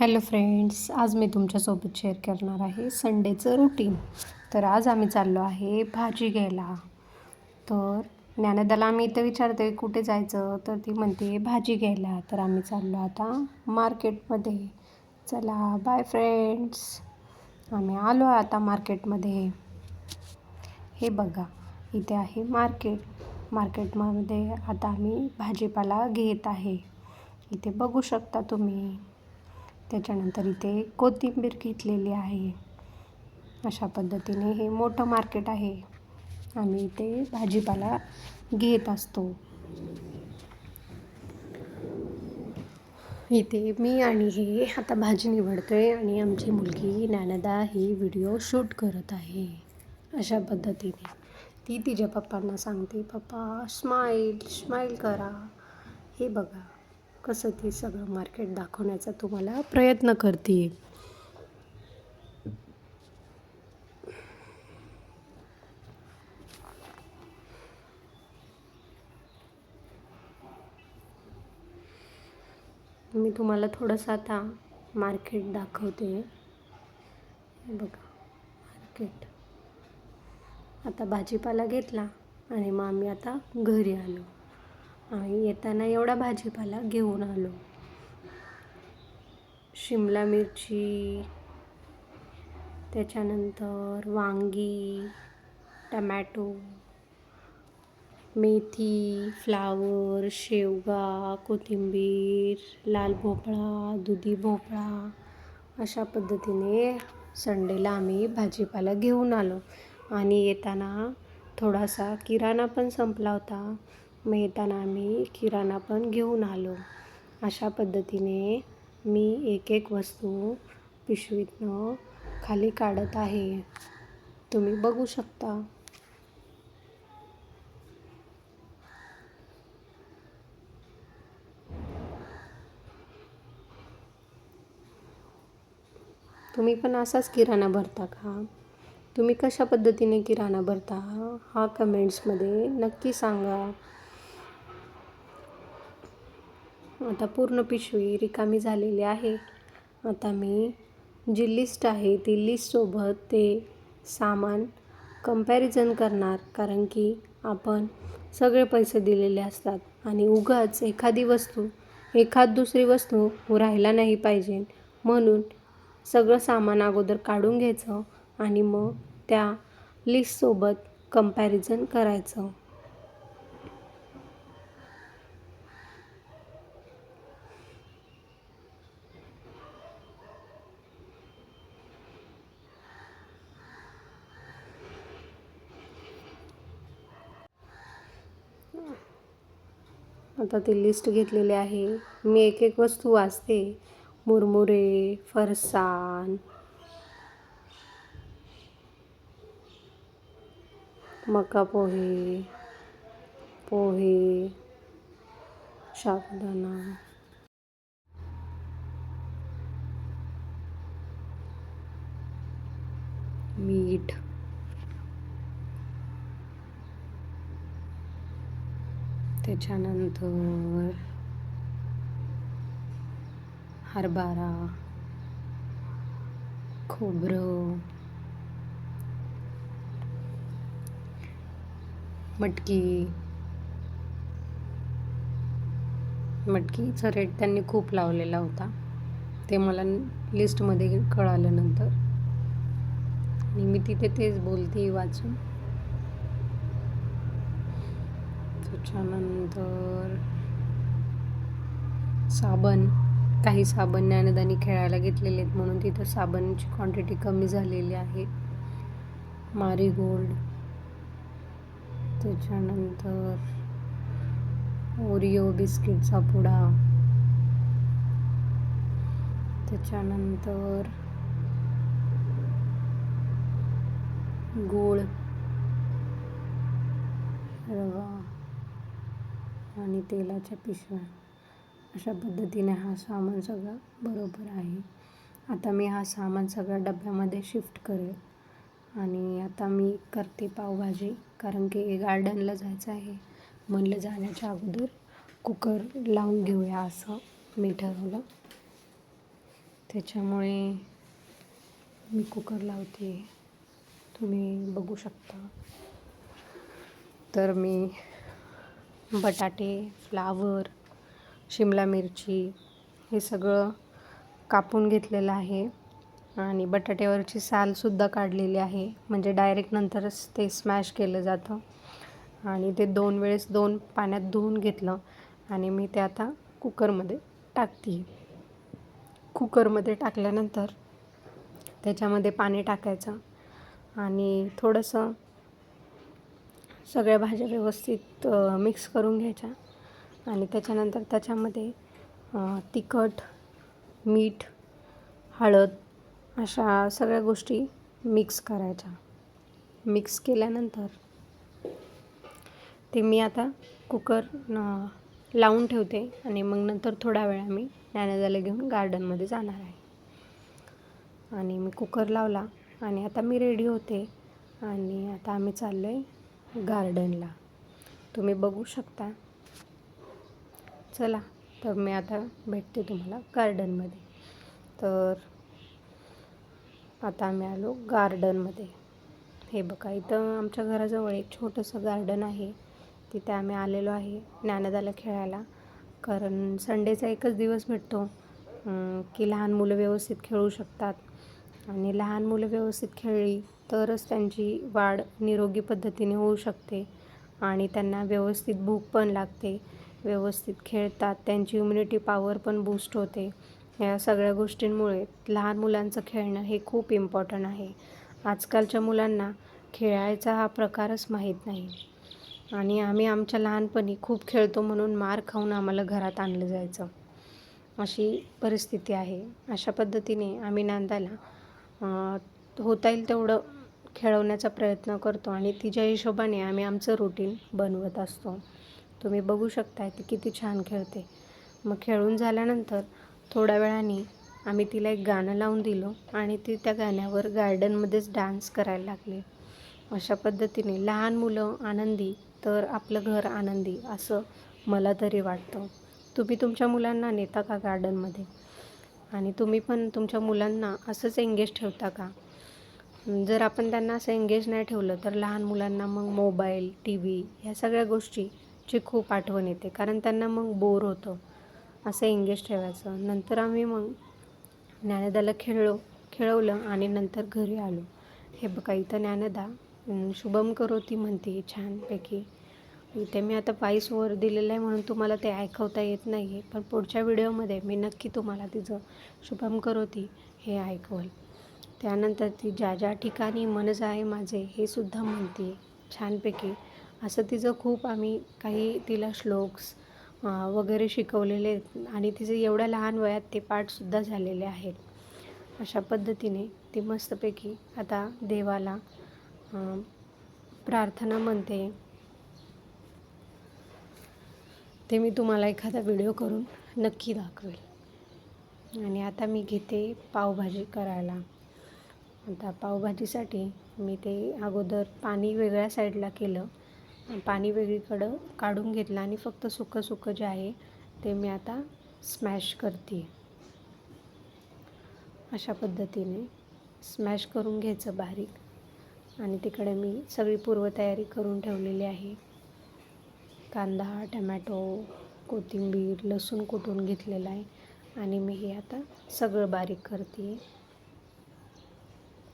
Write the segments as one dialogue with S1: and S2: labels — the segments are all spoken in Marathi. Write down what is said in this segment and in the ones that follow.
S1: हॅलो फ्रेंड्स आज मी तुमच्यासोबत शेअर करणार आहे संडेचं रुटीन. तर आज आम्ही चाललो आहे भाजी घ्यायला. तर ज्ञानदाला आम्ही इथं विचारते कुठे जायचं? तर ती म्हणते भाजी घ्यायला. तर आम्ही चाललो आता मार्केटमध्ये. चला बाय फ्रेंड्स आम्ही आलो आता मार्केटमध्ये. हे बघा इथे आहे मार्केट. मार्केटमध्ये आता आम्ही भाजीपाला घेत आहे. इथे बघू शकता तुम्ही. त्याच्यानंतर इथे कोथिंबीर घेतलेली आहे? अशा पद्धतीने हे मोठं मार्केट आहे. आम्ही इथे भाजीपाला घेत असतो. इथे मी आणि हे आता भाजी निवडतोय आणि आमची मुलगी ज्ञानदा ही व्हिडिओ शूट करत आहे. अशा पद्धतीने. ती तिच्या पप्पांना सांगते पप्पा स्माईल स्माईल करा. हे बघा. कसं ते सगळं मार्केट दाखवण्याचा तुम्हाला प्रयत्न करते मी तुम्हाला थोडंसं आता मार्केट दाखवते. बघा मार्केट. आता भाजीपाला घेतला आणि मग आम्ही आता घरी आलो. आणि येताना एवढा भाजीपाला घेऊन आलो. शिमला मिरची त्याच्यानंतर वांगी टमॅटो मेथी फ्लावर शेवगा कोथिंबीर लाल भोपळा दुधी भोपळा अशा पद्धतीने संडेला आम्ही भाजीपाला घेऊन आलो. आणि येताना थोडासा किराणा पण संपला होता. मेहताना आम्ही किराणा पण घेऊन आलो. अशा पद्धतीने मी एक एक वस्तू पिशवीतनं खाली काढत आहे. तुम्ही बघू शकता. तुम्ही पण असाच किराणा भरता का? तुम्ही कशा पद्धतीने किराणा भरता हा कमेंट्समध्ये नक्की सांगा. आता पूर्ण पिशवी रिकामी झालेली आहे. आता मी जी लिस्ट आहे ती लिस्टसोबत ते सामान कंपॅरिझन करणार. कारण की आपण सगळे पैसे दिलेले असतात आणि उगाच एखादी वस्तू एखाद दुसरी वस्तू राहायला नाही पाहिजे. म्हणून सगळं सामान अगोदर काढून घ्यायचं आणि मग त्या लिस्टसोबत कंपॅरिझन करायचं. आता ती लिस्ट घेतलेली आहे. मी एक एक वस्तू वाचते. मुरमुरे फरसाण मका पोहे पोहे साबुदाणा. मीठ. त्याच्यानंतर हरभरा खोबरं मटकी. मटकीचा रेट त्यांनी खूप लावलेला होता. ते मला लिस्टमध्ये कळालं नंतर आणि मी तिथे तेच बोलते वाचून. त्याच्यानंतर साबण. काही साबण ज्ञानदानी खेळायला घेतलेले आहेत म्हणून तिथं साबणची क्वांटिटी कमी झालेली आहे. मारीगोल्ड त्याच्यानंतर ओरिओ बिस्किटचा पुडा. त्याच्यानंतर गोळ. रवा. आणि तेलाच्या पिशव्या. अशा पद्धतीने हा सामान सगळा बरोबर आहे. आता मी हा सामान सगळा डब्यामध्ये शिफ्ट करेल. आणि आता मी करते पावभाजी कारण की गार्डनला जायचं आहे. म्हणलं जाण्याच्या अगोदर कुकर लावून घेऊया असं मी ठरवलं. त्याच्यामुळे मी कुकर लावते. तुम्ही बघू शकता. तर मी बटाटे फ्लावर शिमला मिरची हे सगळं कापून घेतलेलं आहे. आणि बटाट्यावरची सालसुद्धा काढलेली आहे. म्हणजे डायरेक्ट नंतरच ते स्मॅश केलं जातं. आणि ते दोन वेळेस दोन पाण्यात धुवून घेतलं. आणि मी ते आता कुकरमध्ये टाकते. कुकरमध्ये टाकल्यानंतर त्याच्यामध्ये पाणी टाकायचं. आणि थोडंसं सगळ्या भाज्या व्यवस्थित मिक्स करून घ्यायच्या. आणि त्याच्यानंतर त्याच्यामध्ये तिखट मीठ हळद अशा सगळ्या गोष्टी मिक्स करायच्या. मिक्स केल्यानंतर ते मी आता कुकर लावून ठेवते आणि मग नंतर थोडा वेळ आम्ही ज्ञानदाला घेऊन गार्डनमध्ये जाणार आहे. आणि मी कुकर लावला आणि आता मी रेडी होते. आणि आता आम्ही चाललो आहे गार्डनला. तुम्ही बघू शकता. चला तर मी आता भेटते तुम्हाला गार्डनमध्ये. तर आता आम्ही आलो गार्डनमध्ये. हे बघा इथं आमच्या घराजवळ एक छोटंसं गार्डन आहे. तिथे आम्ही आलेलो आहे ज्ञानदाला खेळायला. कारण संडेचा एकच दिवस भेटतो की लहान मुलं व्यवस्थित खेळू शकतात. आणि लहान मुलं व्यवस्थित खेळली तरच त्यांची वाढ निरोगी पद्धतीने होऊ शकते आणि त्यांना व्यवस्थित भूक पण लागते. व्यवस्थित खेळतात त्यांची इम्युनिटी पॉवर पण बूस्ट होते. या सगळ्या गोष्टींमुळे लहान मुलांचं खेळणं हे खूप इम्पॉर्टंट आहे. आजकालच्या मुलांना खेळायचा हा प्रकारच माहीत नाही. आणि आम्ही आमच्या लहानपणी खूप खेळतो म्हणून मार खाऊन आम्हाला घरात आणलं जायचं. अशी परिस्थिती आहे. अशा पद्धतीने आम्ही नांदायला होता येईल तेवढं खेळवण्याचा प्रयत्न करतो आणि तिच्या हिशोबाने आम्ही आमचं रुटीन बनवत असतो. तुम्ही बघू शकताय ती किती छान खेळते. मग खेळून झाल्यानंतर थोड्या वेळाने आम्ही तिला एक गाणं लावून दिलो आणि ती त्या गाण्यावर गार्डनमध्येच डान्स करायला लागली. अशा पद्धतीने लहान मुलं आनंदी तर आपलं घर आनंदी असं मला तरी वाटतं. तुम्ही तुमच्या मुलांना नेता का गार्डनमध्ये आणि तुम्ही पण तुमच्या मुलांना असंच एंगेज ठेवता का? जर आपण त्यांना असं एंगेज नाही ठेवलं तर लहान मुलांना मग मोबाईल टी व्ही ह्या सगळ्या गोष्टीची खूप आठवण येते. कारण त्यांना मग बोर होतं असं एंगेज ठेवायचं. नंतर आम्ही मग ज्ञानदाला खेळलो खेळवलं आणि नंतर घरी आलो. हे बघा इथं ज्ञानदा शुभम करोती म्हणते छानपैकी. इथे मी आता वाईस ओवर दिलेलं आहे म्हणून तुम्हाला ते ऐकवता येत नाही आहे पण पुढच्या व्हिडिओमध्ये मी नक्की तुम्हाला तिचं शुभम करोती हे ऐकवल. त्यानंतर ती ज्या ज्या ठिकाणी मन आहे माझे हे सुद्धा म्हणते छानपैकी. असं तिचं खूप आम्ही काही तिला श्लोक्स वगैरे शिकवलेले आहेत आणि तिचे एवढ्या लहान वयात ते पाठसुद्धा झालेले आहेत. अशा पद्धतीने ती मस्तपैकी आता देवाला प्रार्थना म्हणते. ते मी तुम्हाला एखादा व्हिडिओ करून नक्की दाखवेल. आणि आता मी घेते पावभाजी करायला. आता पावभाजीसाठी मी ते अगोदर पाणी वेगळ्या साईडला केलं. पाणी वेगळीकडं काढून घेतलं आणि फक्त सुकं सुकं जे आहे ते मी आता स्मॅश करते. अशा पद्धतीने स्मॅश करून घ्यायचं बारीक. आणि तिकडे मी सगळी पूर्वतयारी करून ठेवलेली आहे. कांदा टमॅटो कोथिंबीर लसूण कुटून घेतलेला आहे. आणि मी हे आता सगळं बारीक करते.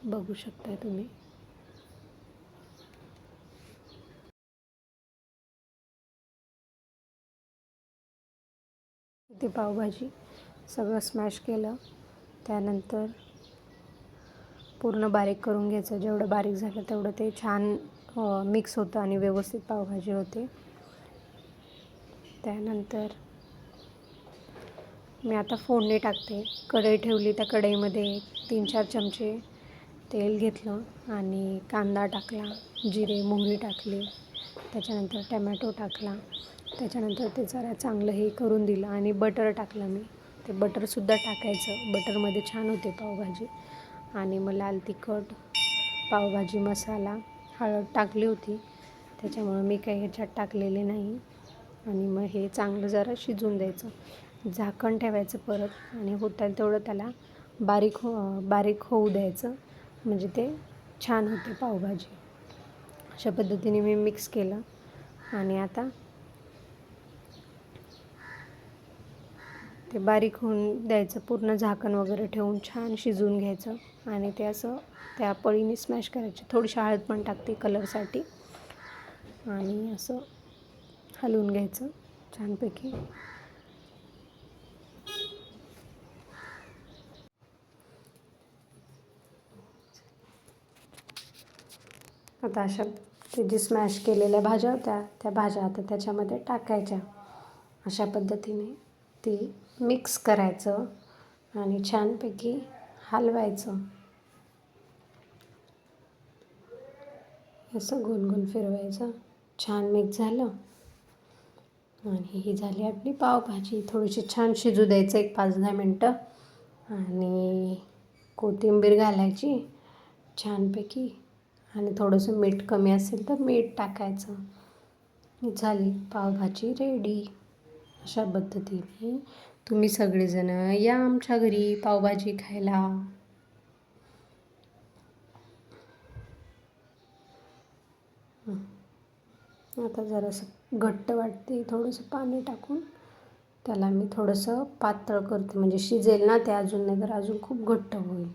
S1: बघू शकता तुम्ही. ती पावभाजी सगळं स्मॅश केलं. त्यानंतर पूर्ण बारीक करून घ्यायचं. जेवढं बारीक झालं तेवढं ते छान मिक्स होतं आणि व्यवस्थित पावभाजी होते. त्यानंतर मी आता फोडणी टाकते. कढई ठेवली त्या कढईमध्ये तीन चार चमचे. तेल घेतलं आणि कांदा टाकला जिरे मोहरी टाकली. त्याच्यानंतर टमॅटो टाकला. त्याच्यानंतर ते जरा चांगलं हे करून दिलं आणि बटर टाकलं मी. ते बटरसुद्धा टाकायचं. बटरमध्ये छान होते पावभाजी. आणि मग लाल तिखट पावभाजी मसाला हळद टाकली होती. त्याच्यामुळं मी काही ह्याच्यात टाकलेले नाही. आणि मग हे चांगलं जरा शिजून द्यायचं. झाकण ठेवायचं परत आणि होता तेवढं त्याला बारीक हो बारीक होऊ द्यायचं. म्हणजे ते छान होते पावभाजी. अशा पद्धतीने मी मिक्स केलं. आणि आता ते बारीक होऊन द्यायचं पूर्ण झाकण वगैरे ठेवून छान शिजवून घ्यायचं. आणि ते असं त्या पळीने स्मॅश करायचे. थोडीशी हळद पण टाकते कलरसाठी आणि असं हलवून घ्यायचं छानपैकी. आता अशा ते जे स्मॅश केलेल्या भाज्या होत्या त्या भाज्या आता त्याच्यामध्ये टाकायच्या. अशा पद्धतीने ती मिक्स करायचं आणि छानपैकी हलवायचं. असं गोल गोल फिरवायचं. छान मिक्स झालं. आणि ही झाली आपली पावभाजी. थोडीशी छान शिजू द्यायचं एक पाच दहा मिनटं. आणि कोथिंबीर घालायची. छानपैकी आणि थोडंसं मीठ कमी असेल तर मीठ टाकायचं. झाली पावभाजी रेडी अशा पद्धतीने तुम्ही सगळेजणं या आमच्या घरी पावभाजी खायला. आता जरासं घट्ट वाटते थोडंसं पाणी टाकून. त्याला मी थोडंसं पातळ करते. म्हणजे शिजेल ना ते अजून नाही तर अजून खूप घट्ट होईल.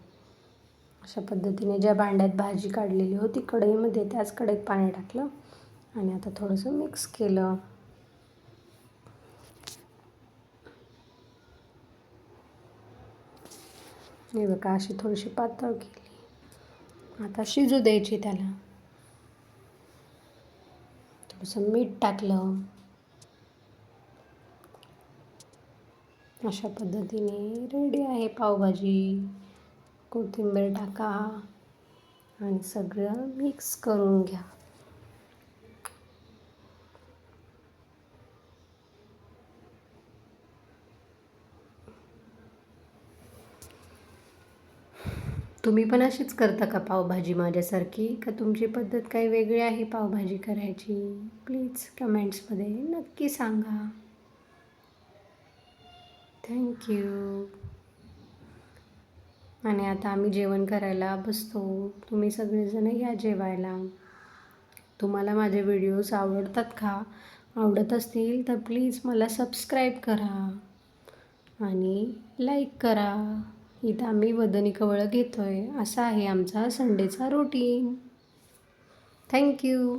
S1: अशा पद्धतीने ज्या भांड्यात भाजी काढलेली होती कढईमध्ये त्याच कढईत पाणी टाकलं आणि आता थोडंसं मिक्स केलं. हे बघा अशी थोडीशी पातळ केली. आता शिजू द्यायची त्याला. थोडंसं मीठ टाकलं. अशा पद्धतीने रेडी आहे पावभाजी. कोथिंबीर टाका आणि सगळं मिक्स करून घ्या. तुम्ही पण अशीच करता का पावभाजी माझ्यासारखी? का तुमची पद्धत काही वेगळी आहे पावभाजी करायची? प्लीज कमेंट्समध्ये नक्की सांगा. थँक्यू आणि आता आम्ही जेवण करायला बसतो. तुम्ही सगळेजण या जेवायला. तुम्हाला माझे व्हिडिओज आवडतात का? आवडत असतील तर प्लीज मला सबस्क्राईब करा आणि लाईक करा. इथं आम्ही वदनी कवळं घेतो आहे असा आहे आमचा संडेचा रुटीन. थँक्यू